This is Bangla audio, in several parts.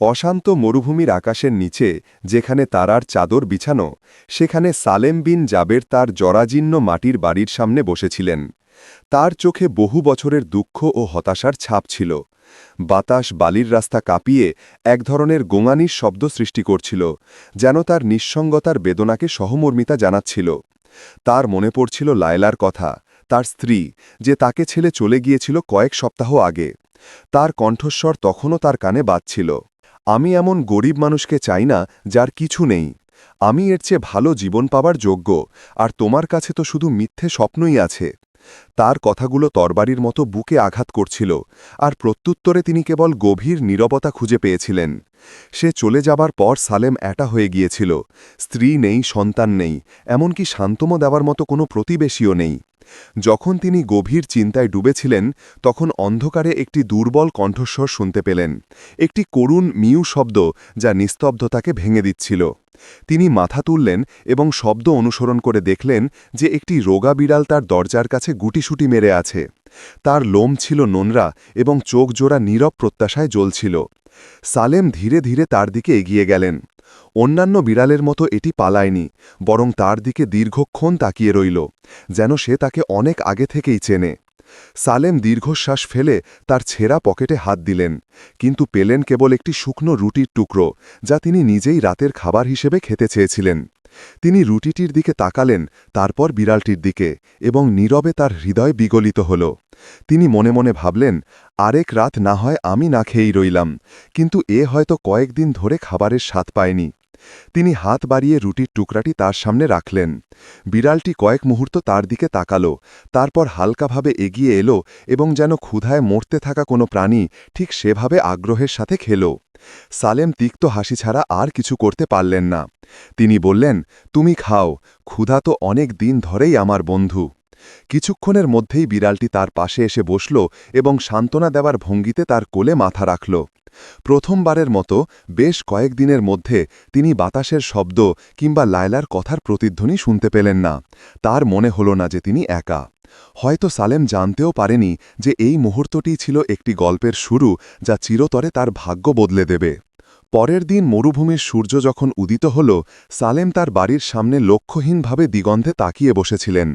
অশান্ত মরুভূমির আকাশের নিচে, যেখানে তারার চাদর বিছানো, সেখানে সালেম বিন জাবের তার জরাজীর্ণ মাটির বাড়ির সামনে বসেছিলেন। তার চোখে বহু বছরের দুঃখ ও হতাশার ছাপ ছিল। বাতাস বালির রাস্তা কাঁপিয়ে এক ধরনের গোঙানির শব্দ সৃষ্টি করছিল, যেন তার নিঃসঙ্গতার বেদনাকে সহমর্মিতা জানাচ্ছিল। তার মনে পড়ছিল লায়লার কথা, তার স্ত্রী, যে তাকে ছেলে চলে গিয়েছিল কয়েক সপ্তাহ আগে। তার কণ্ঠস্বর তখনও তার কানে বাজছিল। আমি এমন গরিব মানুষকে চাই না যার কিছু নেই। আমি এর চেয়ে ভালো জীবন পাবার যোগ্য, আর তোমার কাছে তো শুধু মিথ্যে স্বপ্নই আছে। তার কথাগুলো তরবারির মতো বুকে আঘাত করছিল, আর প্রত্যুত্তরে তিনি কেবল গভীর নীরবতা খুঁজে পেয়েছিলেন। সে চলে যাবার পর সালেম এটা হয়ে গিয়েছিল। স্ত্রী নেই, সন্তান নেই, এমনকি শান্তম দেওয়ার মতো কোনো প্রতিবেশীও নেই। যখন তিনি গভীর চিন্তায় ডুবেছিলেন, তখন অন্ধকারে একটি দুর্বল কণ্ঠস্বর শুনতে পেলেন। একটি করুণ মিউ শব্দ যা নিস্তব্ধতাকে ভেঙে দিচ্ছিল। তিনি মাথা তুললেন এবং শব্দ অনুসরণ করে দেখলেন যে একটি রোগা বিড়াল তার দরজার কাছে গুটিসুটি মেরে আছে। তার লোম ছিল নোনরা এবং চোখ জোড়া নীরব প্রত্যাশায় জ্বলছিল। সালেম ধীরে ধীরে তার দিকে এগিয়ে গেলেন। অন্যান্য বিড়ালের মতো এটি পালায়নি, বরং তার দিকে দীর্ঘক্ষণ তাকিয়ে রইল, যেন সে তাকে অনেক আগে থেকেই চেনে। সালেম দীর্ঘশ্বাস ফেলে তার ছেঁড়া পকেটে হাত দিলেন, কিন্তু পেলেন কেবল একটি শুকনো রুটির টুকরো, যা তিনি নিজেই রাতের খাবার হিসেবে খেতে চেয়েছিলেন। তিনি রুটিটির দিকে তাকালেন, তারপর বিড়ালটির দিকে, এবং নীরবে তার হৃদয় বিগলিত হল। তিনি মনে মনে ভাবলেন, আরেক রাত না হয় আমি না খেয়েই রইলাম, কিন্তু এ হয়তো কয়েকদিন ধরে খাবারের স্বাদ পায়নি তিনি হাত বাড়িয়ে রুটির টুকরাটি তার সামনে রাখলেন। বিড়ালটি কয়েক মুহূর্ত তার দিকে তাকালো, তারপর হালকাভাবে এগিয়ে এলো এবং যেন ক্ষুধায় মরতে থাকা কোনো প্রাণী ঠিক সেভাবে আগ্রহের সাথে খেল। সালেম তিক্ত হাসি ছাড়া আর কিছু করতে পারলেন না। তিনি বললেন, তুমি খাও, ক্ষুধা তো অনেক দিন ধরেই আমার বন্ধু। কিছুক্ষণের মধ্যেই বিড়ালটি তার পাশে এসে বসল এবং সান্ত্বনা দেওয়ার ভঙ্গিতে তার কোলে মাথা রাখল। প্রথমবারের মতো বেশ কয়েকদিনের মধ্যে তিনি বাতাসের শব্দ কিংবা লায়লার কথার প্রতিধ্বনি শুনতে পেলেন না। তার মনে হল না যে তিনি একা। হয়তো সালেম জানতেও পারেনি যে এই মুহূর্তটি ছিল একটি গল্পের শুরু যা চিরতরে তার ভাগ্য বদলে দেবে। পরের দিন মরুভূমির সূর্য যখন উদিত হল, সালেম তার বাড়ির সামনে লক্ষ্যহীনভাবে দিগন্ধে তাকিয়ে বসেছিলেন।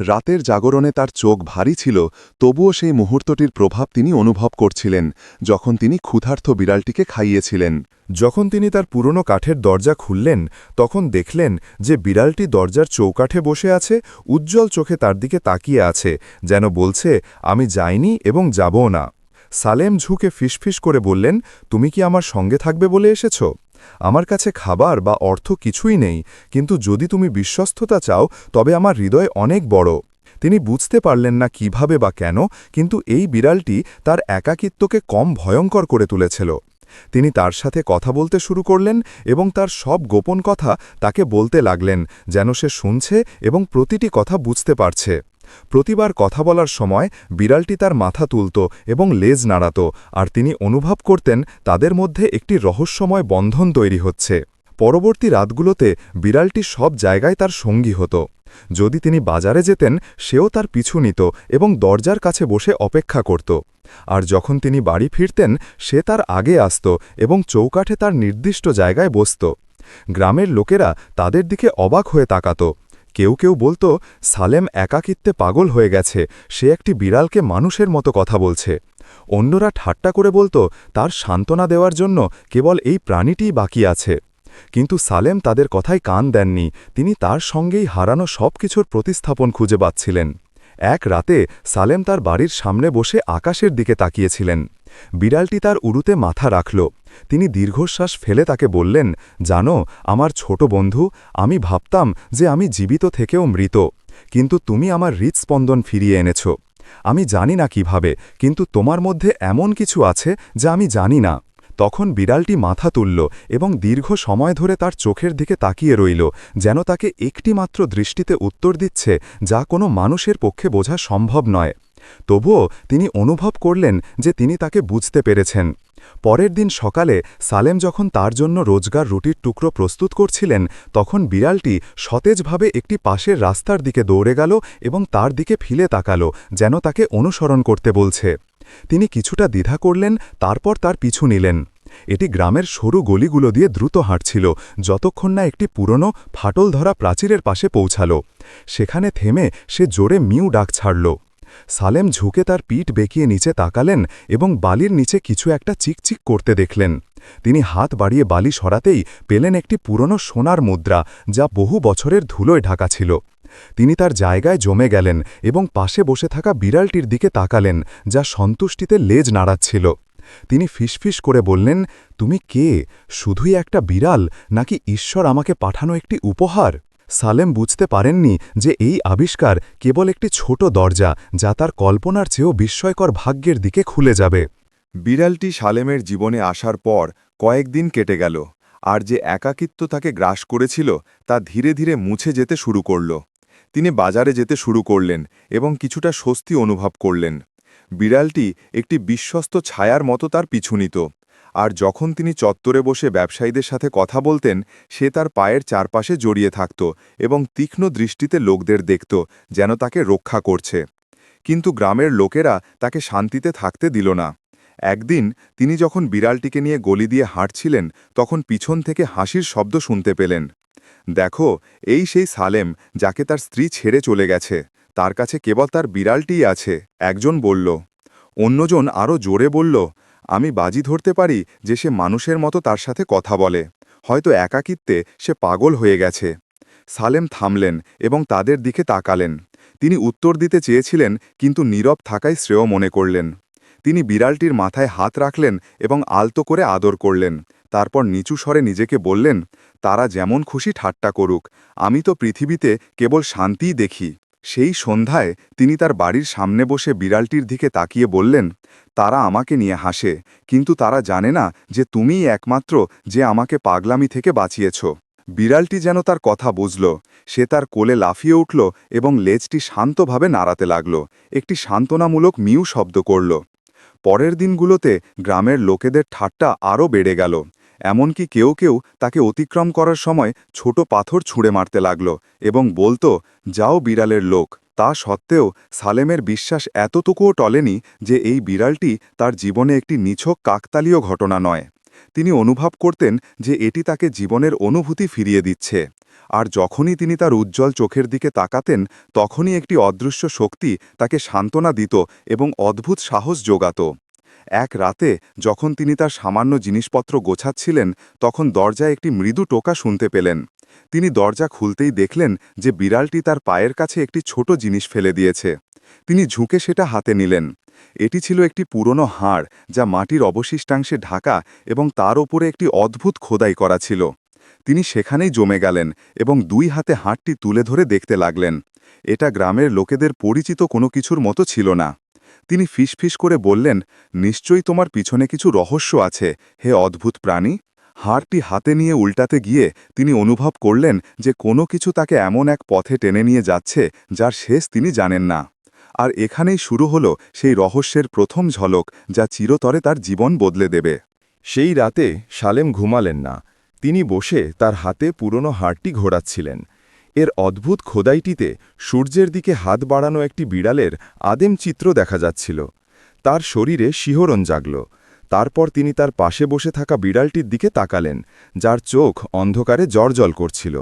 রাতের জাগরণে তার চোখ ভারী ছিল, তবুও সেই মুহূর্তটির প্রভাব তিনি অনুভব করছিলেন, যখন তিনি ক্ষুধার্থ বিড়ালটিকে খাইয়েছিলেন। যখন তিনি তার পুরনো কাঠের দরজা খুললেন, তখন দেখলেন যে বিড়ালটি দরজার চৌকাঠে বসে আছে, উজ্জ্বল চোখে তার দিকে তাকিয়ে আছে, যেন বলছে, আমি যাইনি এবং যাবও না। সালেম ঝুঁকে ফিসফিস করে বললেন, তুমি কি আমার সঙ্গে থাকবে বলে এসেছ? আমার কাছে খাবার বা অর্থ কিছুই নেই, কিন্তু যদি তুমি বিশ্বস্ততা চাও, তবে আমার হৃদয় অনেক বড়। তিনি বুঝতে পারলেন না কীভাবে বা কেন, কিন্তু এই বিড়ালটি তার একাকিত্বকে কম ভয়ঙ্কর করে তুলেছিল। তিনি তার সাথে কথা বলতে শুরু করলেন এবং তার সব গোপন কথা তাকে বলতে লাগলেন, যেন সে শুনছে এবং প্রতিটি কথা বুঝতে পারছে। প্রতিবার কথা বলার সময় বিড়ালটি তার মাথা তুলত এবং লেজ নাড়াত, আর তিনি অনুভব করতেন তাদের মধ্যে একটি রহস্যময় বন্ধন তৈরি হচ্ছে। পরবর্তী রাতগুলোতে বিড়ালটি সব জায়গায় তার সঙ্গী হতো। যদি তিনি বাজারে যেতেন, সেও তার পিছু নিত এবং দরজার কাছে বসে অপেক্ষা করত। আর যখন তিনি বাড়ি ফিরতেন, সে তার আগে আসত এবং চৌকাঠে তার নির্দিষ্ট জায়গায় বসত। গ্রামের লোকেরা তাদের দিকে অবাক হয়ে তাকাত। কেউ কেউ বলতো, সালেম একাকিত্বে পাগল হয়ে গেছে, সে একটি বিড়ালকে মানুষের মতো কথা বলছে। অন্যরা ঠাট্টা করে বলতো, তার সান্ত্বনা দেওয়ার জন্য কেবল এই প্রাণীটিই বাকি আছে। কিন্তু সালেম তাদের কথায় কান দেননি, তিনি তার সঙ্গেই হারানো সব কিছুর প্রতিস্থাপন খুঁজে পাচ্ছিলেন। এক রাতে সালেম তার বাড়ির সামনে বসে আকাশের দিকে তাকিয়েছিলেন। বিড়ালটি তার উড়ুতে মাথা রাখল। তিনি দীর্ঘশ্বাস ফেলে তাকে বললেন, জানো, আমার ছোট বন্ধু, আমি ভাবতাম যে আমি জীবিত থেকেও মৃত, কিন্তু তুমি আমার হৃৎস্পন্দন ফিরিয়ে এনেছ। আমি জানি না কীভাবে, কিন্তু তোমার মধ্যে এমন কিছু আছে যা আমি জানি না। তখন বিড়ালটি মাথা তুলল এবং দীর্ঘ সময় ধরে তার চোখের দিকে তাকিয়ে রইল, যেন তাকে একটিমাত্র দৃষ্টিতে উত্তর দিচ্ছে যা কোনো মানুষের পক্ষে বোঝা সম্ভব নয়। তবুও তিনি অনুভব করলেন যে তিনি তাকে বুঝতে পেরেছেন। পরের দিন সকালে সালেম যখন তার জন্য রোজগার রুটির টুকরো প্রস্তুত করছিলেন, তখন বিড়ালটি সতেজভাবে একটি পাশের রাস্তার দিকে দৌড়ে গেল এবং তার দিকে ফিলে তাকাল, যেন তাকে অনুসরণ করতে বলছে। তিনি কিছুটা দ্বিধা করলেন, তারপর তার পিছু নিলেন। এটি গ্রামের সরু গলিগুলো দিয়ে দ্রুত হাঁটছিল, যতক্ষণ না একটি পুরনো ফাটল ধরা প্রাচীরের পাশে পৌঁছাল। সেখানে থেমে সে জোরে মিউ ডাক ছাড়ল। সালেম ঝুঁকে তার পিঠ বেঁকিয়ে নিচে তাকালেন এবং বালির নিচে কিছু একটা চিকচিক করতে দেখলেন। তিনি হাত বাড়িয়ে বালি সরাতেই পেলেন একটি পুরনো সোনার মুদ্রা, যা বহু বছরের ধুলোয় ঢাকা ছিল। তিনি তার জায়গায় জমে গেলেন এবং পাশে বসে থাকা বিড়ালটির দিকে তাকালেন, যা সন্তুষ্টিতে লেজ নাড়াচ্ছিল। তিনি ফিসফিস করে বললেন, তুমি কে? শুধুই একটা বিড়াল? নাকি ঈশ্বর আমাকে পাঠানো একটি উপহার? সালেম বুঝতে পারেননি যে এই আবিষ্কার কেবল একটি ছোট দরজা যা তার কল্পনার চেয়েও বিস্ময়কর ভাগ্যের দিকে খুলে যাবে। বিড়ালটি সালেমের জীবনে আসার পর কয়েকদিন কেটে গেল, আর যে একাকিত্ব তাকে গ্রাস করেছিল তা ধীরে ধীরে মুছে যেতে শুরু করল। তিনি বাজারে যেতে শুরু করলেন এবং কিছুটা স্বস্তি অনুভব করলেন। বিড়ালটি একটি বিশ্বস্ত ছায়ার মতো তার পিছু নিত। আর যখন তিনি চত্বরে বসে ব্যবসায়ীদের সাথে কথা বলতেন, সে তার পায়ের চারপাশে জড়িয়ে থাকত এবং তীক্ষ্ণ দৃষ্টিতে লোকদের দেখত যেন তাকে রক্ষা করছে। কিন্তু গ্রামের লোকেরা তাকে শান্তিতে থাকতে দিল না। একদিন তিনি যখন বিড়ালটিকে নিয়ে গলি দিয়ে হাঁটছিলেন, তখন পিছন থেকে হাসির শব্দ শুনতে পেলেন। দেখো, এই সেই সালেম যাকে তার স্ত্রী ছেড়ে চলে গেছে। তার কাছে কেবল তার বিড়ালটিই আছে, একজন বলল। অন্যজন আরও জোরে বলল আমি বাজি ধরতে পারি যে সে মানুষের মতো তার সাথে কথা বলে। হয়তো একাকিত্বে সে পাগল হয়ে গেছে। সালেম থামলেন এবং তাদের দিকে তাকালেন। তিনি উত্তর দিতে চেয়েছিলেন, কিন্তু নীরব থাকাই শ্রেয় মনে করলেন। তিনি বিড়ালটির মাথায় হাত রাখলেন এবং আলতো করে আদর করলেন। তারপর নিচু স্বরে নিজেকে বললেন, তারা যেমন খুশি ঠাট্টা করুক, আমি তো পৃথিবীতে কেবল শান্তিই দেখি। সেই সন্ধ্যায় তিনি তার বাড়ির সামনে বসে বিড়ালটির দিকে তাকিয়ে বললেন, তারা আমাকে নিয়ে হাসে, কিন্তু তারা জানে না যে তুমিই একমাত্র যে আমাকে পাগলামি থেকে বাঁচিয়েছ। বিড়ালটি যেন তার কথা বুঝল, সে তার কোলে লাফিয়ে উঠল এবং লেজটি শান্তভাবে নাড়াতে লাগল, একটি সান্ত্বনামূলক মিউ শব্দ করল। পরের দিনগুলোতে গ্রামের লোকেদের ঠাট্টা আরও বেড়ে গেল। এমনকি কেউ কেউ তাকে অতিক্রম করার সময় ছোট পাথর ছুঁড়ে মারতে লাগল এবং বলতো, যাও বিড়ালের লোক। তা সত্ত্বেও সালেমের বিশ্বাস এতটুকুও টলেনি যে এই বিড়ালটি তার জীবনে একটি নিছক কাকতালীয় ঘটনা নয়। তিনি অনুভব করতেন যে এটি তাকে জীবনের অনুভূতি ফিরিয়ে দিচ্ছে। আর যখনই তিনি তার উজ্জ্বল চোখের দিকে তাকাতেন, তখনই একটি অদৃশ্য শক্তি তাকে সান্ত্বনা দিত এবং অদ্ভুত সাহস যোগাত এক রাতে যখন তিনি তার সামান্য জিনিসপত্র গোছাচ্ছিলেন, তখন দরজায় একটি মৃদু টোকা শুনতে পেলেন। তিনি দরজা খুলতেই দেখলেন যে বিড়ালটি তার পায়ের কাছে একটি ছোট জিনিস ফেলে দিয়েছে। তিনি ঝুঁকে সেটা হাতে নিলেন। এটি ছিল একটি পুরনো হাড়, যা মাটির অবশিষ্টাংশে ঢাকা এবং তার ওপরে একটি অদ্ভুত খোদাই করা ছিল। তিনি সেখানেই জমে গেলেন এবং দুই হাতে হাঁটটি তুলে ধরে দেখতে লাগলেন। এটা গ্রামের লোকেদের পরিচিত কোনো কিছুর মতো ছিল না। তিনি ফিসফিস করে বললেন, নিশ্চয়ই তোমার পিছনে কিছু রহস্য আছে, হে অদ্ভুত প্রাণী! হাড়টি হাতে নিয়ে উল্টাতে গিয়ে তিনি অনুভব করলেন যে কোনো কিছু তাকে এমন এক পথে টেনে নিয়ে যাচ্ছে, যার শেষ তিনি জানেন না। আর এখানেই শুরু হল সেই রহস্যের প্রথম ঝলক, যা চিরতরে তার জীবন বদলে দেবে। সেই রাতে সালেম ঘুমালেন না। তিনি বসে তার হাতে পুরনো হাড়টি ঘোরাচ্ছিলেন। এর অদ্ভুত খোদাইটিতে সূর্যের দিকে হাত বাড়ানো একটি বিড়ালের আদেম চিত্র দেখা যাচ্ছিল। তার শরীরে শিহরণ জাগল। তারপর তিনি তার পাশে বসে থাকা বিড়ালটির দিকে তাকালেন, যার চোখ অন্ধকারে জর্জল করছিল।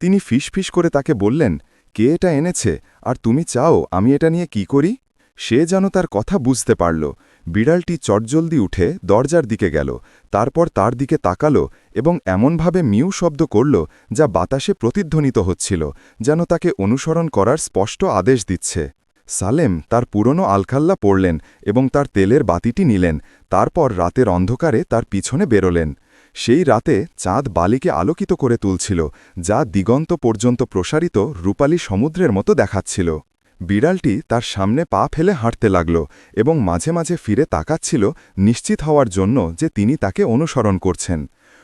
তিনি ফিসফিস করে তাকে বললেন, কে এটা এনেছে? আর তুমি চাও আমি এটা নিয়ে কি করি? সে যেন তার কথা বুঝতে পারল। বিড়ালটি চটজলদি উঠে দরজার দিকে গেল, তারপর তার দিকে তাকাল এবং এমনভাবে মিউ শব্দ করল যা বাতাসে প্রতিধ্বনিত হচ্ছিল, যেন তাকে অনুসরণ করার স্পষ্ট আদেশ দিচ্ছে। সালেম তার পুরনো আলখাল্লা পড়লেন এবং তার তেলের বাতিটি নিলেন, তারপর রাতের অন্ধকারে তার পিছনে বেরোলেন। সেই রাতে চাঁদ বালিকে আলোকিত করে তুলছিল, যা দিগন্ত পর্যন্ত প্রসারিত রূপালী সমুদ্রের মতো দেখাচ্ছিল। বিড়ালটি তার সামনে পা ফেলে হাঁটতে লাগল এবং মাঝে মাঝে ফিরে তাকাচ্ছিল নিশ্চিত হওয়ার জন্য যে তিনি তাকে অনুসরণ করছেন।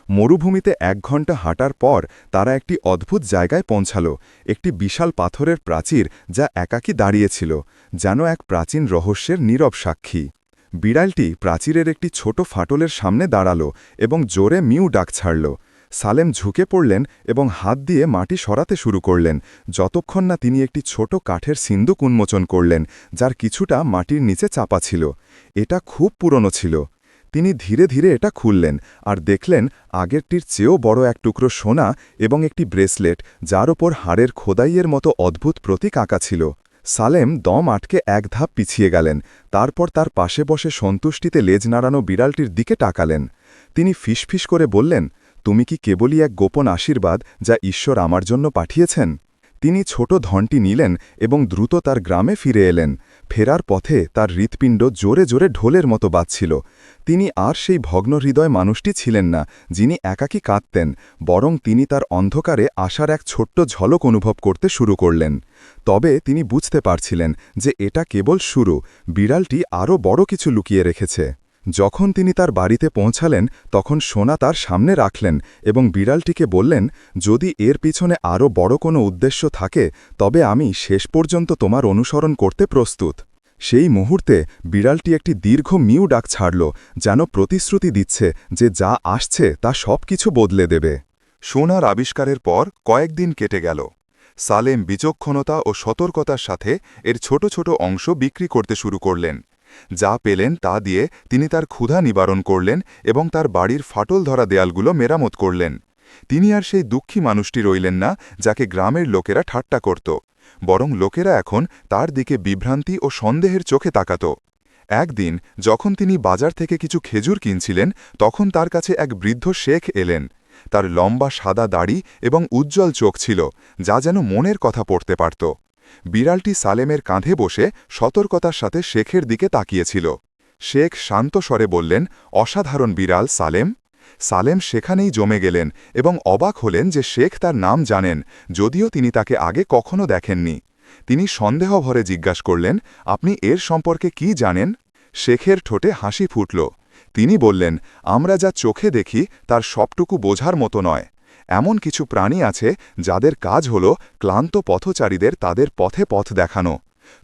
মরুভূমিতে এক ঘণ্টা হাঁটার পর তারা একটি অদ্ভুত জায়গায় পৌঁছাল, একটি বিশাল পাথরের প্রাচীর যা একাকী দাঁড়িয়েছিল, যেন এক প্রাচীন রহস্যের নীরব সাক্ষী। বিড়ালটি প্রাচীরের একটি ছোট ফাটলের সামনে দাঁড়াল এবং জোরে মিউ ডাক ছাড়ল। সালেম ঝুঁকে পড়লেন এবং হাত দিয়ে মাটি সরাতে শুরু করলেন। যতক্ষণ না তিনি একটি ছোট কাঠের সিন্দুক উন্মোচন করলেন, যার কিছুটা মাটির নিচে চাপা ছিল। এটা খুব পুরনো ছিল। তিনি ধীরে ধীরে এটা খুললেন আর দেখলেন আগেরটির চেয়েও বড় এক টুকরো সোনা এবং একটি ব্রেসলেট, যার ওপর হাড়ের খোদাইয়ের মতো অদ্ভুত প্রতীক আঁকা ছিল। সালেম দম আটকে এক ধাপ পিছিয়ে গেলেন, তারপর তার পাশে বসে সন্তুষ্টিতে লেজ নাড়ানো বিড়ালটির দিকে টাকালেন তিনি ফিসফিস করে বললেন তুমি কি কেবলই এক গোপন আশীর্বাদ যা ঈশ্বর আমার জন্য পাঠিয়েছেন? তিনি ছোট ধনটি নিলেন এবং দ্রুত তার গ্রামে ফিরে এলেন। ফেরার পথে তার হৃৎপিণ্ড জোরে জোরে ঢোলের মতো বাজছিল। তিনি আর সেই ভগ্ন হৃদয় মানুষটি ছিলেন না, যিনি একাকী কাঁদতেন, বরং তিনি তার অন্ধকারে আশার এক ছোট্ট ঝলক অনুভব করতে শুরু করলেন। তবে তিনি বুঝতে পারছিলেন যে এটা কেবল শুরু, বিড়ালটি আরও বড় কিছু লুকিয়ে রেখেছে। যখন তিনি তার বাড়িতে পৌঁছালেন, তখন সোনা তার সামনে রাখলেন এবং বিড়ালটিকে বললেন, যদি এর পিছনে আরও বড় কোনো উদ্দেশ্য থাকে, তবে আমি শেষ পর্যন্ত তোমার অনুসরণ করতে প্রস্তুত সেই মুহূর্তে বিড়ালটি একটি দীর্ঘ মিউ ডাক ছাড়ল, যেন প্রতিশ্রুতি দিচ্ছে যে যা আসছে তা সব কিছু বদলে দেবে। সোনার আবিষ্কারের পর কয়েকদিন কেটে গেল। সালেম বিচক্ষণতা ও সতর্কতার সাথে এর ছোট ছোট অংশ বিক্রি করতে শুরু করলেন। যা পেলেন তা দিয়ে তিনি তার ক্ষুধা নিবারণ করলেন এবং তার বাড়ির ফাটল ধরা দেয়ালগুলো মেরামত করলেন। তিনি আর সেই দুঃখী মানুষটি রইলেন না যাকে গ্রামের লোকেরা ঠাট্টা করত, বরং লোকেরা এখন তার দিকে বিভ্রান্তি ও সন্দেহের চোখে তাকাত। একদিন যখন তিনি বাজার থেকে কিছু খেজুর কিনছিলেন, তখন তার কাছে এক বৃদ্ধ শেখ এলেন। তার লম্বা সাদা দাড়ি এবং উজ্জ্বল চোখ ছিল, যা যেন মনের কথা পড়তে পারত। বিড়ালটি সালেমের কাঁধে বসে সতর্কতার সাথে শেখের দিকে তাকিয়েছিল। শেখ শান্ত স্বরে বললেন, অসাধারণ বিড়াল, সালেম। সালেম সেখানেই জমে গেলেন এবং অবাক হলেন যে শেখ তার নাম জানেন, যদিও তিনি তাকে আগে কখনো দেখেননি। তিনি সন্দেহভরে জিজ্ঞাসা করলেন, আপনি এর সম্পর্কে কি জানেন? শেখের ঠোঁটে হাসি ফুটল। তিনি বললেন, আমরা যা চোখে দেখি, তার সবটুকু বোঝার মতো নয়। এমন কিছু প্রাণী আছে যাদের কাজ হল ক্লান্ত পথচারীদের তাদের পথে পথ দেখানো।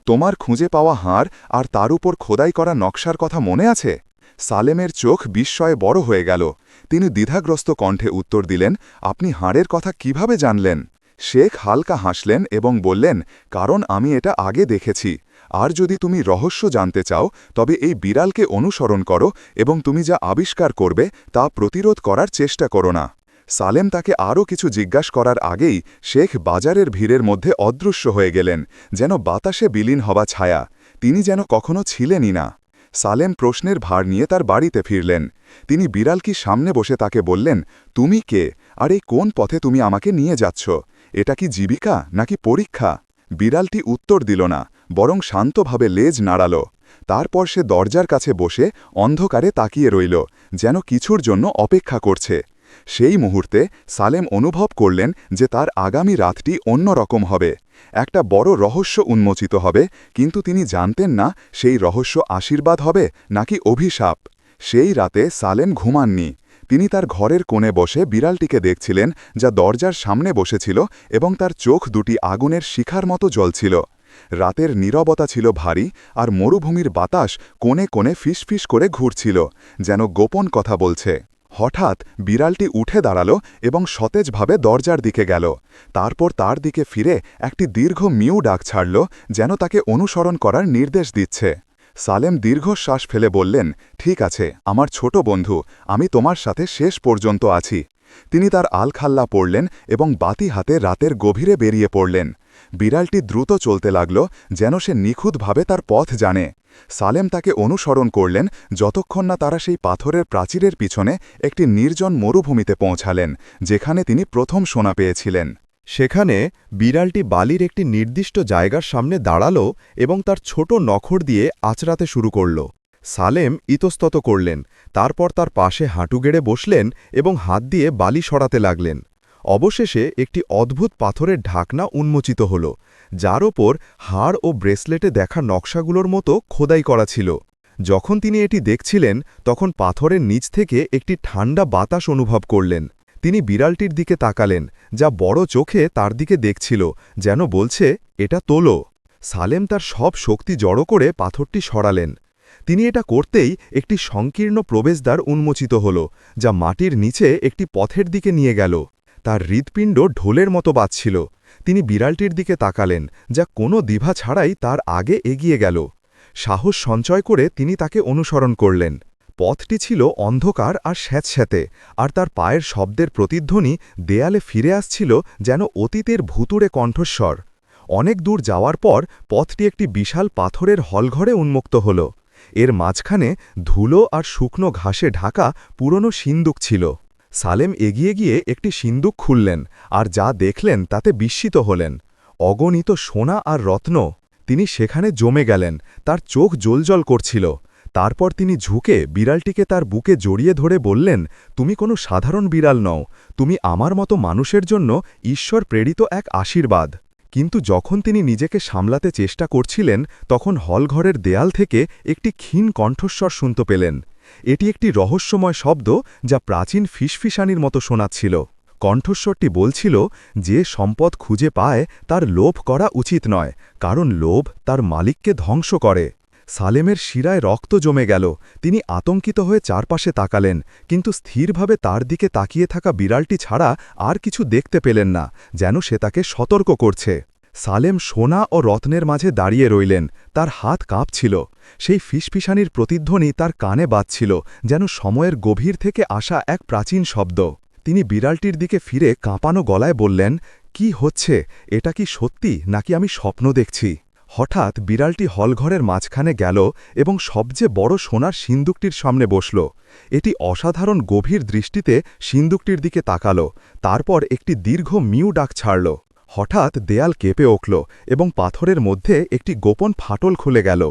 তোমার খুঁজে পাওয়া হাড় আর তার উপর খোদাই করা নকশার কথা মনে আছে? সালেমের চোখ বিস্ময়ে বড় হয়ে গেল। তিনি দ্বিধাগ্রস্ত কণ্ঠে উত্তর দিলেন, আপনি হাড়ের কথা কীভাবে জানলেন? শেখ হালকা হাসলেন এবং বললেন, কারণ আমি এটা আগে দেখেছি। আর যদি তুমি রহস্য জানতে চাও, তবে এই বিড়ালকে অনুসরণ করো এবং তুমি যা আবিষ্কার করবে তা প্রতিরোধ করার চেষ্টা করো না। সালেম তাকে আরও কিছু জিজ্ঞাস করার আগেই শেখ বাজারের ভিড়ের মধ্যে অদৃশ্য হয়ে গেলেন, যেন বাতাসে বিলীন হওয়া ছায়া। তিনি যেন কখনো ছিলেনই না। সালেম প্রশ্নের ভার নিয়ে তার বাড়িতে ফিরলেন। তিনি বিড়ালকি সামনে বসে তাকে বললেন, তুমি কে? আর এই কোন পথে তুমি আমাকে নিয়ে যাচ্ছ? এটা কি জীবিকা নাকি পরীক্ষা? বিড়ালটি উত্তর দিল না, বরং শান্তভাবে লেজ নাড়াল। তারপর সে দরজার কাছে বসে অন্ধকারে তাকিয়ে রইল, যেন কিছুর জন্য অপেক্ষা করছে। সেই মুহূর্তে সালেম অনুভব করলেন যে তার আগামী রাতটি অন্যরকম হবে। একটা বড় রহস্য উন্মোচিত হবে, কিন্তু তিনি জানতেন না সেই রহস্য আশীর্বাদ হবে নাকি অভিশাপ। সেই রাতে সালেম ঘুমাননি। তিনি তার ঘরের কোণে বসে বিড়ালটিকে দেখছিলেন যা দরজার সামনে বসেছিল এবং তার চোখ দুটি আগুনের শিখার মতো জ্বলছিল। রাতের নীরবতা ছিল ভারী আর মরুভূমির বাতাস কোণে কোণে ফিসফিস করে ঘুরছিল, যেন গোপন কথা বলছে। হঠাৎ বিড়ালটি উঠে দাঁড়াল এবং সতেজভাবে দরজার দিকে গেল। তারপর তার দিকে ফিরে একটি দীর্ঘ মিউ ডাক ছাড়ল যেন তাকে অনুসরণ করার নির্দেশ দিচ্ছে। সালেম দীর্ঘশ্বাস ফেলে বললেন, ঠিক আছে, আমার ছোট বন্ধু, আমি তোমার সাথে শেষ পর্যন্ত আছি। তিনি তার আলখাল্লা পড়লেন এবং বাতি হাতে রাতের গভীরে বেরিয়ে পড়লেন। বিড়ালটি দ্রুত চলতে লাগল যেন সে নিখুঁতভাবে তার পথ জানে। সালেম তাকে অনুসরণ করলেন যতক্ষণ না তারা সেই পাথরের প্রাচীরের পিছনে একটি নির্জন মরুভূমিতে পৌঁছালেন, যেখানে তিনি প্রথম সোনা পেয়েছিলেন। সেখানে বিড়ালটি বালির একটি নির্দিষ্ট জায়গার সামনে দাঁড়াল এবং তার ছোট নখর দিয়ে আচড়াতে শুরু করল। সালেম ইতস্তত করলেন, তারপর তার পাশে হাঁটু গেড়ে বসলেন এবং হাত দিয়ে বালি সরাতে লাগলেন। অবশেষে একটি অদ্ভুত পাথরের ঢাকনা উন্মোচিত হল, যার ওপর হাড় ও ব্রেসলেটে দেখা নকশাগুলোর মতো খোদাই করা ছিল। যখন তিনি এটি দেখছিলেন, তখন পাথরের নিচ থেকে একটি ঠান্ডা বাতাস অনুভব করলেন। তিনি বিড়ালটির দিকে তাকালেন, যা বড় চোখে তার দিকে দেখছিল, যেন বলছে, এটা তোলো। সালেম তার সব শক্তি জড়ো করে পাথরটি সরালেন। তিনি এটা করতেই একটি সংকীর্ণ প্রবেশদ্বার উন্মোচিত হল, যা মাটির নিচে একটি পথের দিকে নিয়ে গেল। তার হৃৎপিণ্ড ঢোলের মতো বাজছিল। তিনি বিড়ালটির দিকে তাকালেন, যা কোনো দ্বিভা ছাড়াই তার আগে এগিয়ে গেল। সাহস সঞ্চয় করে তিনি তাকে অনুসরণ করলেন। পথটি ছিল অন্ধকার আর স্যাঁতস্যাঁতে, আর তার পায়ের শব্দের প্রতিধ্বনি দেয়ালে ফিরে আসছিল যেন অতীতের ভুতুড়ে কণ্ঠস্বর। অনেক দূর যাওয়ার পর পথটি একটি বিশাল পাথরের হলঘরে উন্মুক্ত হল। এর মাঝখানে ধুলো আর শুকনো ঘাসে ঢাকা পুরনো সিন্দুক ছিল। সালেম এগিয়ে গিয়ে একটি সিন্দুক খুললেন আর যা দেখলেন তাতে বিস্মিত হলেন। অগণিত সোনা আর রত্ন। তিনি সেখানে জমে গেলেন, তার চোখ জ্বলজ্বল করছিল। তারপর তিনি ঝুঁকে বিড়ালটিকে তার বুকে জড়িয়ে ধরে বললেন, তুমি কোনো সাধারণ বিড়াল নও। তুমি আমার মতো মানুষের জন্য ঈশ্বর প্রেরিত এক আশীর্বাদ। কিন্তু যখন তিনি নিজেকে সামলাতে চেষ্টা করছিলেন, তখন হলঘরের দেয়াল থেকে একটি ক্ষীণ কণ্ঠস্বর শুনতে পেলেন। এটি একটি রহস্যময় শব্দ যা প্রাচীন ফিসফিসানির মতো শোনাচ্ছিল। কণ্ঠস্বরটি বলছিল যে সম্পদ খুঁজে পায় তার লোভ করা উচিত নয়, কারণ লোভ তার মালিককে ধ্বংস করে। সালেমের শিরায় রক্ত জমে গেল, তিনি আতঙ্কিত হয়ে চারপাশে তাকালেন, কিন্তু স্থিরভাবে তার দিকে তাকিয়ে থাকা বিড়ালটি ছাড়া আর কিছু দেখতে পেলেন না, যেন সে তাকে সতর্ক করছে। সালেম সোনা ও রত্নের মাঝে দাঁড়িয়ে রইলেন। তার হাত কাঁপছিল। সেই ফিসফিসানির প্রতিধ্বনি তার কানে বাজছিল, যেন সময়ের গভীর থেকে আসা এক প্রাচীন শব্দ। তিনি বিড়ালটির দিকে ফিরে কাঁপানো গলায় বললেন, কি হচ্ছে? এটা কি সত্যি, নাকি আমি স্বপ্ন দেখছি? হঠাৎ বিড়ালটি হলঘরের মাঝখানে গেল এবং সবচেয়ে বড় সোনার সিন্দুকটির সামনে বসল। এটি অসাধারণ গভীর দৃষ্টিতে সিন্দুকটির দিকে তাকাল, তারপর একটি দীর্ঘ মিউ ডাক ছাড়ল। হঠাৎ দেয়াল কেঁপে উঠল এবং পাথরের মধ্যে একটি গোপন ফাটল খুলে গেল।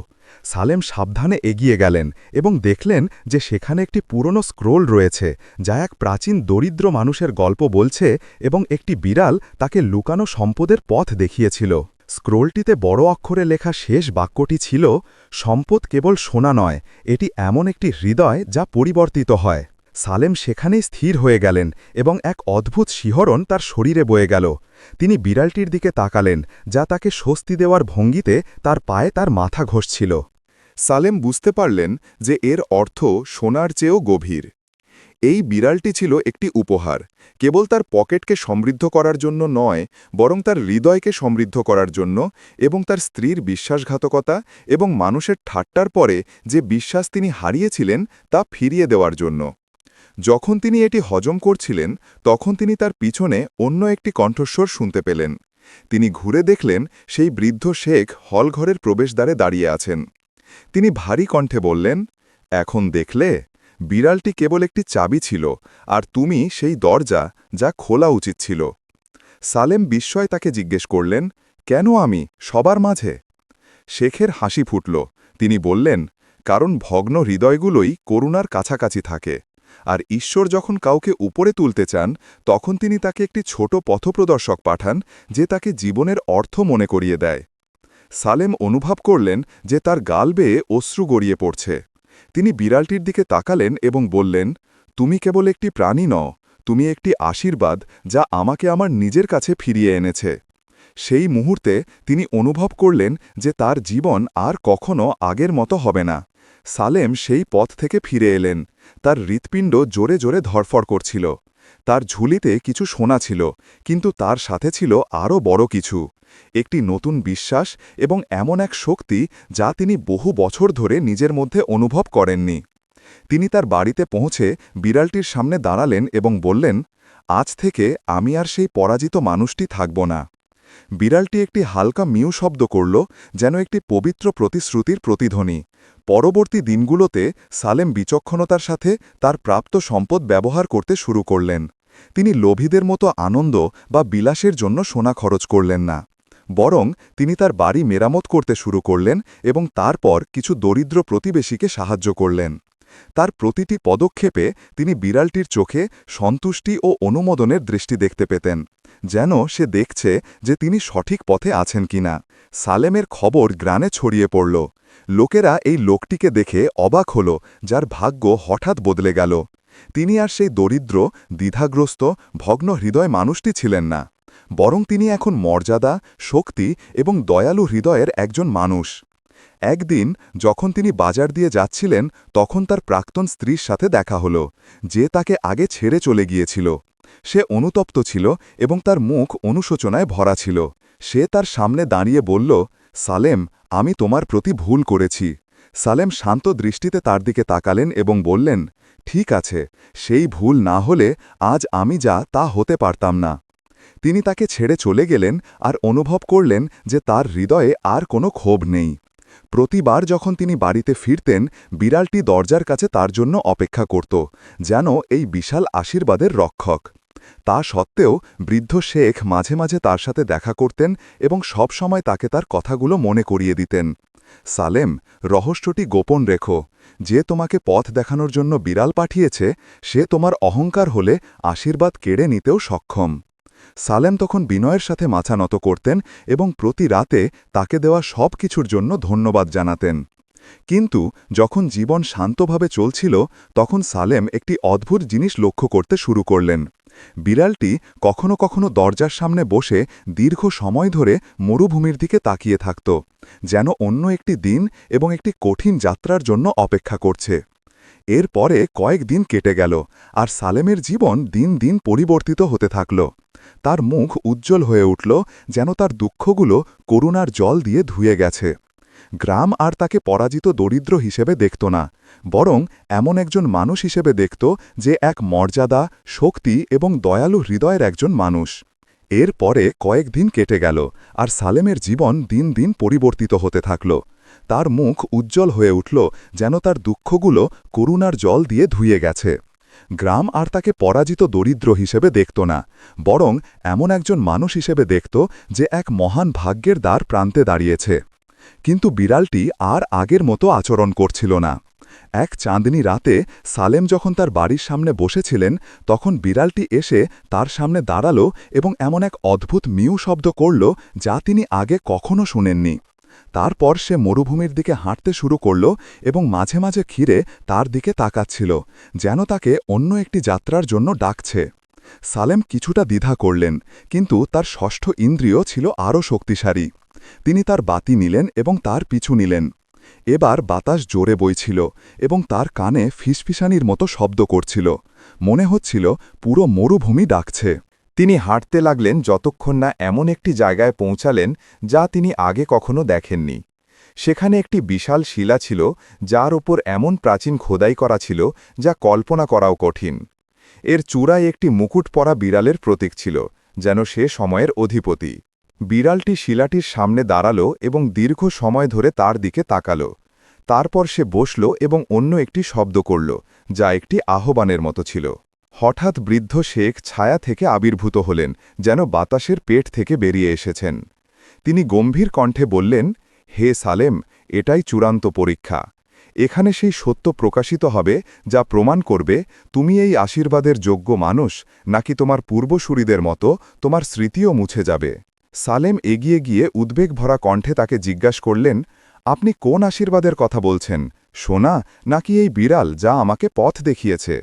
সালেম সাবধানে এগিয়ে গেলেন এবং দেখলেন যে সেখানে একটি পুরনো স্ক্রোল রয়েছে, যা এক প্রাচীন দরিদ্র মানুষের গল্প বলছে এবং একটি বিড়াল তাকে লুকানো সম্পদের পথ দেখিয়েছিল। স্ক্রোলটিতে বড় অক্ষরে লেখা শেষ বাক্যটি ছিল, সম্পদ কেবল সোনা নয়, এটি এমন একটি হৃদয় যা পরিবর্তিত হয়। সালেম সেখানেই স্থির হয়ে গেলেন এবং এক অদ্ভুত শিহরণ তার শরীরে বয়ে গেল। তিনি বিড়ালটির দিকে তাকালেন, যা তাকে স্বস্তি দেওয়ার ভঙ্গিতে তার পায়ে তার মাথা ঘষছিল। সালেম বুঝতে পারলেন যে এর অর্থ সোনার চেয়েও গভীর। এই বিড়ালটি ছিল একটি উপহার, কেবল তার পকেটকে সমৃদ্ধ করার জন্য নয়, বরং তার হৃদয়কে সমৃদ্ধ করার জন্য এবং তার স্ত্রীর বিশ্বাসঘাতকতা এবং মানুষের ঠাট্টার পরে যে বিশ্বাস তিনি হারিয়েছিলেন তা ফিরিয়ে দেওয়ার জন্য। যখন তিনি এটি হজম করছিলেন, তখন তিনি তার পিছনে অন্য একটি কণ্ঠস্বর শুনতে পেলেন। তিনি ঘুরে দেখলেন সেই বৃদ্ধ শেখ হলঘরের প্রবেশদ্বারে দাঁড়িয়ে আছেন। তিনি ভারী কণ্ঠে বললেন, এখন দেখলে? বিড়ালটি কেবল একটি চাবি ছিল, আর তুমি সেই দরজা যা খোলা উচিত ছিল। সালেম বিস্ময় তাকে জিজ্ঞেস করলেন, কেন আমি? সবার মাঝে? শেখের হাসি ফুটল। তিনি বললেন, কারণ ভগ্ন হৃদয়গুলোই করুণার কাছাকাছি থাকে। আর ঈশ্বর যখন কাউকে উপরে তুলতে চান, তখন তিনি তাকে একটি ছোট পথপ্রদর্শক পাঠান, যে তাকে জীবনের অর্থ মনে করিয়ে দেয়। সালেম অনুভব করলেন যে তার গাল বেয়ে অশ্রু গড়িয়ে পড়ছে। তিনি বিড়ালটির দিকে তাকালেন এবং বললেন, তুমি কেবল একটি প্রাণী নও, তুমি একটি আশীর্বাদ যা আমাকে আমার নিজের কাছে ফিরিয়ে এনেছে। সেই মুহূর্তে তিনি অনুভব করলেন যে তার জীবন আর কখনো আগের মতো হবে না। সালেম সেই পথ থেকে ফিরে এলেন। তার হৃৎপিণ্ড জোরে জোরে ধরফর করছিল। তার ঝুলিতে কিছু সোনা ছিল, কিন্তু তার সাথে ছিল আরও বড় কিছু। একটি নতুন বিশ্বাস এবং এমন এক শক্তি যা তিনি বহু বছর ধরে নিজের মধ্যে অনুভব করেননি। তিনি তার বাড়িতে পৌঁছে বিড়ালটির সামনে দাঁড়ালেন এবং বললেন, আজ থেকে আমি আর সেই পরাজিত মানুষটি থাকব না। বিড়ালটি একটি হালকা মিউ শব্দ করল, যেন একটি পবিত্র প্রতিশ্রুতির প্রতিধ্বনি। পরবর্তী দিনগুলোতে সালেম বিচক্ষণতার সাথে তার প্রাপ্ত সম্পদ ব্যবহার করতে শুরু করলেন। তিনি লোভীদের মতো আনন্দ বা বিলাসের জন্য সোনা খরচ করলেন না। বরং তিনি তার বাড়ি মেরামত করতে শুরু করলেন এবং তারপর কিছু দরিদ্র প্রতিবেশীকে সাহায্য করলেন। তার প্রতিটি পদক্ষেপে তিনি বিড়ালটির চোখে সন্তুষ্টি ও অনুমোদনের দৃষ্টি দেখতে পেতেন, যেন সে দেখছে যে তিনি সঠিক পথে আছেন কিনা। সালেমের খবর গ্রানে ছড়িয়ে পড়ল। লোকেরা এই লোকটিকে দেখে অবাক হল, যার ভাগ্য হঠাৎ বদলে গেল। তিনি আর সেই দরিদ্র, দ্বিধাগ্রস্ত, ভগ্ন হৃদয় মানুষটি ছিলেন না। বরং তিনি এখন মর্যাদা, শক্তি এবং দয়ালু হৃদয়ের একজন মানুষ। একদিন যখন তিনি বাজার দিয়ে যাচ্ছিলেন, তখন তার প্রাক্তন স্ত্রীর সাথে দেখা হল, যে তাকে আগে ছেড়ে চলে গিয়েছিল। সে অনুতপ্ত ছিল এবং তার মুখ অনুশোচনায় ভরা ছিল। সে তার সামনে দাঁড়িয়ে বলল, সালেম, আমি তোমার প্রতি ভুল করেছি। সালেম শান্ত দৃষ্টিতে তার দিকে তাকালেন এবং বললেন, ঠিক আছে, সেই ভুল না হলে আজ আমি যা তা হতে পারতাম না। তিনি তাকে ছেড়ে চলে গেলেন আর অনুভব করলেন যে তার হৃদয়ে আর কোনো ক্ষোভ নেই। প্রতিবার যখন তিনি বাড়িতে ফিরতেন, বিড়ালটি দরজার কাছে তার জন্য অপেক্ষা করত, যেন এই বিশাল আশীর্বাদের রক্ষক। তা সত্ত্বেও বৃদ্ধ শেখ মাঝে মাঝে তার সাথে দেখা করতেন এবং সব সময় তাকে তার কথাগুলো মনে করিয়ে দিতেন। সালেম, রহস্যটি গোপন রেখো। যে তোমাকে পথ দেখানোর জন্য বিড়াল পাঠিয়েছে, সে তোমার অহংকার হলে আশীর্বাদ কেড়ে নিতেও সক্ষম। সালেম তখন বিনয়ের সাথে মাথা নত করতেন এবং প্রতি রাতে তাকে দেওয়া সব কিছুর জন্য ধন্যবাদ জানাতেন। কিন্তু যখন জীবন শান্তভাবে চলছিল, তখন সালেম একটি অদ্ভুত জিনিস লক্ষ্য করতে শুরু করলেন। বিড়ালটি কখনো কখনো দরজার সামনে বসে দীর্ঘ সময় ধরে মরুভূমির দিকে তাকিয়ে থাকত, যেন অন্য একটি দিন এবং একটি কঠিন যাত্রার জন্য অপেক্ষা করছে। এর পরে কয়েকদিন কেটে গেল আর সালেমের জীবন দিন দিন পরিবর্তিত হতে থাকল। তার মুখ উজ্জ্বল হয়ে উঠল, যেন তার দুঃখগুলো করুণার জল দিয়ে ধুয়ে গেছে। গ্রাম আর তাকে পরাজিত দরিদ্র হিসেবে দেখত না, বরং এমন একজন মানুষ হিসেবে দেখত যে এক মর্যাদা, শক্তি এবং দয়ালু হৃদয়ের একজন মানুষ। এর পরে কয়েকদিন কেটে গেল আর সালেমের জীবন দিন দিন পরিবর্তিত হতে থাকল। তার মুখ উজ্জ্বল হয়ে উঠল যেন তার দুঃখগুলো করুণার জল দিয়ে ধুয়ে গেছে। গ্রাম আর তাকে পরাজিত দরিদ্র হিসেবে দেখত না, বরং এমন একজন মানুষ হিসেবে দেখত যে এক মহান ভাগ্যের দ্বার প্রান্তে দাঁড়িয়েছে। কিন্তু বিড়ালটি আর আগের মতো আচরণ করছিল না। এক চাঁদনি রাতে সালেম যখন তার বাড়ির সামনে বসেছিলেন, তখন বিড়ালটি এসে তার সামনে দাঁড়াল এবং এমন এক অদ্ভুত মিউ শব্দ করল যা তিনি আগে কখনো শুনেননি। তারপর সে মরুভূমির দিকে হাঁটতে শুরু করল এবং মাঝে মাঝে ক্ষীরে তার দিকে তাকাচ্ছিল, যেন তাকে অন্য একটি যাত্রার জন্য ডাকছে। সালেম কিছুটা দ্বিধা করলেন, কিন্তু তার ষষ্ঠ ইন্দ্রিয় ছিল আরও শক্তিশালী। তিনি তার বাতি নিলেন এবং তার পিছু নিলেন। এবার বাতাস জোরে বইছিল এবং তার কানে ফিসফিসানির মতো শব্দ করছিল। মনে হচ্ছিল পুরো মরুভূমি ডাকছে। তিনি হাঁটতে লাগলেন যতক্ষণ না এমন একটি জায়গায় পৌঁছালেন যা তিনি আগে কখনো দেখেননি। সেখানে একটি বিশাল শিলা ছিল যার ওপর এমন প্রাচীন খোদাই করা ছিল যা কল্পনা করাও কঠিন। এর চূড়ায় একটি মুকুট পরা বিড়ালের প্রতীক ছিল, যেন সে সময়ের অধিপতি। বিড়ালটি শিলাটির সামনে দাঁড়াল এবং দীর্ঘ সময় ধরে তার দিকে তাকাল। তারপর সে বসল এবং অন্য একটি শব্দ করল, যা একটি আহ্বানের মতো ছিল। হঠাৎ বৃদ্ধ শেখ ছায়া থেকে আবির্ভূত হলেন, যেন বাতাসের পেট থেকে বেরিয়ে এসেছেন। তিনি গম্ভীর কণ্ঠে বললেন, হে সালেম, এটাই চূড়ান্ত পরীক্ষা। এখানে সেই সত্য প্রকাশিত হবে, যা প্রমাণ করবে, তুমি এই আশীর্বাদের যোগ্য মানুষ, নাকি তোমার পূর্বসূরিদের মতো তোমার স্মৃতিও মুছে যাবে। সালেম এগিয়ে গিয়ে উদ্বেগ ভরা কণ্ঠে তাকে জিজ্ঞাস করলেন, আপনি কোন আশীর্বাদের কথা বলছেন, সোনা, নাকি এই বিড়াল যা আমাকে পথ দেখিয়েছে?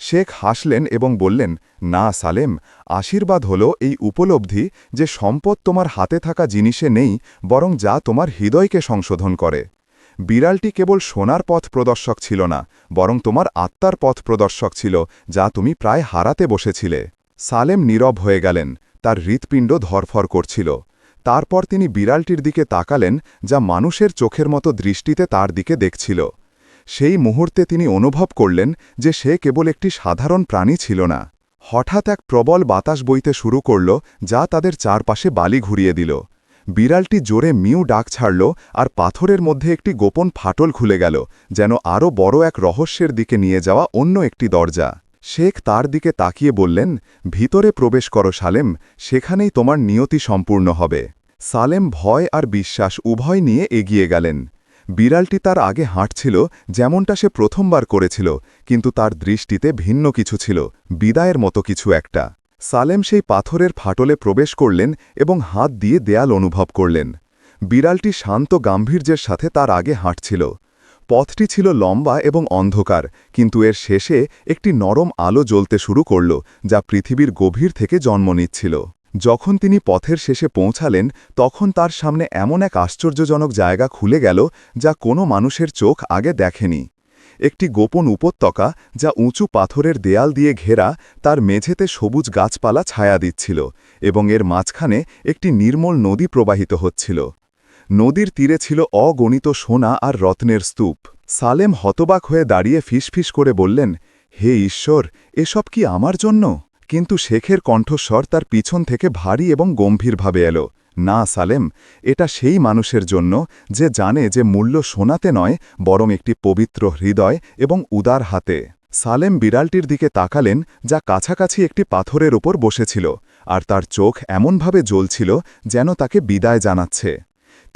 শেখ হাসলেন এবং বললেন, না সালেম, আশীর্বাদ হল এই উপলব্ধি যে সম্পদ তোমার হাতে থাকা জিনিসে নেই, বরং যা তোমার হৃদয়কে সংশোধন করে। বিড়ালটি কেবল সোনার পথ প্রদর্শক ছিল না, বরং তোমার আত্মার পথ প্রদর্শক ছিল, যা তুমি প্রায় হারাতে বসেছিলে। সালেম নীরব হয়ে গেলেন। তার হৃৎপিণ্ড ধরফর করছিল। তারপর তিনি বিড়ালটির দিকে তাকালেন, যা মানুষের চোখের মতো দৃষ্টিতে তার দিকে দেখছিল। সেই মুহূর্তে তিনি অনুভব করলেন যে সে কেবল একটি সাধারণ প্রাণী ছিল না। হঠাৎ এক প্রবল বাতাস বইতে শুরু করল, যা তাদের চারপাশে বালি ঘুরিয়ে দিল। বিড়ালটি জোরে মিউ ডাক ছাড়ল আর পাথরের মধ্যে একটি গোপন ফাটল খুলে গেল, যেন আরও বড় এক রহস্যের দিকে নিয়ে যাওয়া অন্য একটি দরজা। শেখ তার দিকে তাকিয়ে বললেন, ভিতরে প্রবেশ করো সালেম, সেখানেই তোমার নিয়তি সম্পূর্ণ হবে। সালেম ভয় আর বিশ্বাস উভয় নিয়ে এগিয়ে গেলেন। বিড়ালটি তার আগে হাঁটছিল, যেমনটা সে প্রথমবার করেছিল, কিন্তু তার দৃষ্টিতে ভিন্ন কিছু ছিল, বিদায়ের মতো কিছু একটা। সালেম সেই পাথরের ফাটলে প্রবেশ করলেন এবং হাত দিয়ে দেয়াল অনুভব করলেন। বিড়ালটি শান্ত গাম্ভীর্যের সাথে তার আগে হাঁটছিল। পথটি ছিল লম্বা এবং অন্ধকার, কিন্তু এর শেষে একটি নরম আলো জ্বলতে শুরু করল, যা পৃথিবীর গভীর থেকে জন্ম নিচ্ছিল। যখন তিনি পথের শেষে পৌঁছালেন, তখন তার সামনে এমন এক আশ্চর্যজনক জায়গা খুলে গেল, যা কোনো মানুষের চোখ আগে দেখেনি। একটি গোপন উপত্যকা, যা উঁচু পাথরের দেয়াল দিয়ে ঘেরা, তার মেঝেতে সবুজ গাছপালা ছায়া দিচ্ছিল, এবং এর মাঝখানে একটি নির্মল নদী প্রবাহিত হচ্ছিল। নদীর তীরে ছিল অগণিত সোনা আর রত্নের স্তূপ। সালেম হতবাক হয়ে দাঁড়িয়ে ফিসফিস করে বললেন, হে ঈশ্বর, এসব কি আমার জন্য? কিন্তু শেখের কণ্ঠস্বর তার পিছন থেকে ভারী এবং গম্ভীরভাবে এলো। না, সালেম, এটা সেই মানুষের জন্য যে জানে যে মূল্য সোনাতে নয়, বরং একটি পবিত্র হৃদয় এবং উদার হাতে। সালেম বিড়ালটির দিকে তাকালেন, যা কাছাকাছি একটি পাথরের ওপর বসেছিল, আর তার চোখ এমনভাবে জ্বলছিল যেন তাকে বিদায় জানাচ্ছে।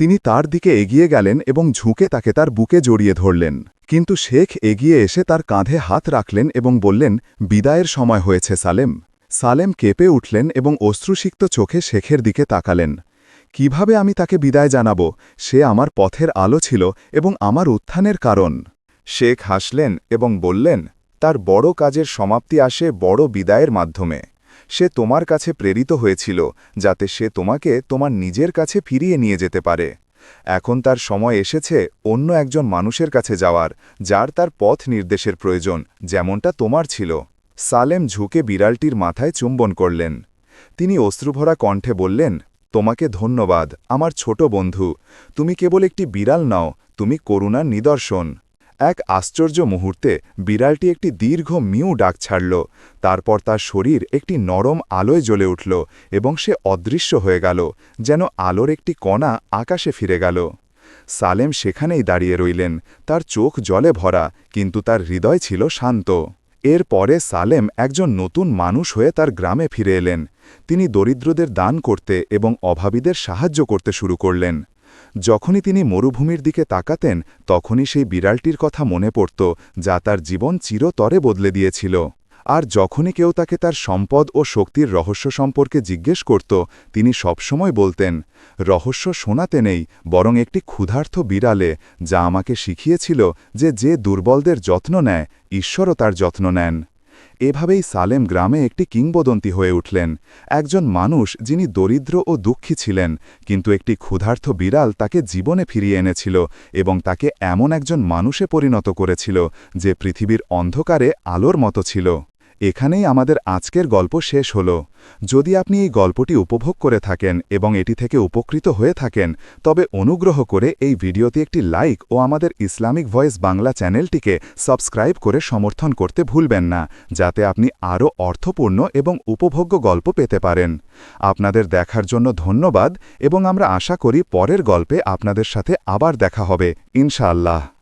তিনি তার দিকে এগিয়ে গেলেন এবং ঝুঁকে তাকে তার বুকে জড়িয়ে ধরলেন। কিন্তু শেখ এগিয়ে এসে তার কাঁধে হাত রাখলেন এবং বললেন, বিদায়ের সময় হয়েছে, সালেম। সালেম কেঁপে উঠলেন এবং অশ্রুসিক্ত চোখে শেখের দিকে তাকালেন। কীভাবে আমি তাকে বিদায় জানাব? সে আমার পথের আলো ছিল এবং আমার উত্থানের কারণ। শেখ হাসলেন এবং বললেন, তার বড় কাজের সমাপ্তি আসে বড় বিদায়ের মাধ্যমে। সে তোমার কাছে প্রেরিত হয়েছিল, যাতে সে তোমাকে তোমার নিজের কাছে ফিরিয়ে নিয়ে যেতে পারে। এখন তার সময় এসেছে অন্য একজন মানুষের কাছে যাওয়ার, যার তার পথ নির্দেশের প্রয়োজন, যেমনটা তোমার ছিল। সালেম ঝুঁকে বিড়ালটির মাথায় চুম্বন করলেন। তিনি অশ্রুভরা কণ্ঠে বললেন, তোমাকে ধন্যবাদ, আমার ছোট বন্ধু। তুমি কেবল একটি বিড়াল নাও, তুমি করুণার নিদর্শন। এক আশ্চর্য মুহূর্তে বিড়ালটি একটি দীর্ঘ মিউ ডাক ছাড়ল। তারপর তার শরীর একটি নরম আলোয় জ্বলে উঠল এবং সে অদৃশ্য হয়ে গেল, যেন আলোর একটি কণা আকাশে ফিরে গেল। সালেম সেখানেই দাঁড়িয়ে রইলেন, তার চোখ জলে ভরা, কিন্তু তার হৃদয় ছিল শান্ত। এর পরে সালেম একজন নতুন মানুষ হয়ে তার গ্রামে ফিরে এলেন। তিনি দরিদ্রদের দান করতে এবং অভাবীদের সাহায্য করতে শুরু করলেন। যখনই তিনি মরুভূমির দিকে তাকাতেন, তখনই সেই বিড়ালটির কথা মনে পড়ত, যা তার জীবন চিরতরে বদলে দিয়েছিল। আর যখনই কেউ তাকে তার সম্পদ ও শক্তির রহস্য সম্পর্কে জিজ্ঞেস করত, তিনি সবসময় বলতেন, রহস্য শোনাতে নেই, বরং একটি ক্ষুধার্থ বিড়ালে, যা আমাকে শিখিয়েছিল যে যে দুর্বলদের যত্ন নেয়, ঈশ্বরও তার যত্ন নেন। এভাবেই সালেম গ্রামে একটি কিংবদন্তি হয়ে উঠলেন। একজন মানুষ যিনি দরিদ্র ও দুঃখী ছিলেন, কিন্তু একটি ক্ষুধার্থ বিড়াল তাকে জীবনে ফিরিয়ে এনেছিল এবং তাকে এমন একজন মানুষে পরিণত করেছিল যে পৃথিবীর অন্ধকারে আলোর মতো ছিল। এখানেই আমাদের আজকের গল্প শেষ হল। যদি আপনি এই গল্পটি উপভোগ করে থাকেন এবং এটি থেকে উপকৃত হয়ে থাকেন, তবে অনুগ্রহ করে এই ভিডিওতে একটি লাইক ও আমাদের ইসলামিক ভয়েস বাংলা চ্যানেলটিকে সাবস্ক্রাইব করে সমর্থন করতে ভুলবেন না, যাতে আপনি আরও অর্থপূর্ণ এবং উপভোগ্য গল্প পেতে পারেন। আপনাদের দেখার জন্য ধন্যবাদ এবং আমরা আশা করি পরের গল্পে আপনাদের সাথে আবার দেখা হবে। ইনশাআল্লাহ।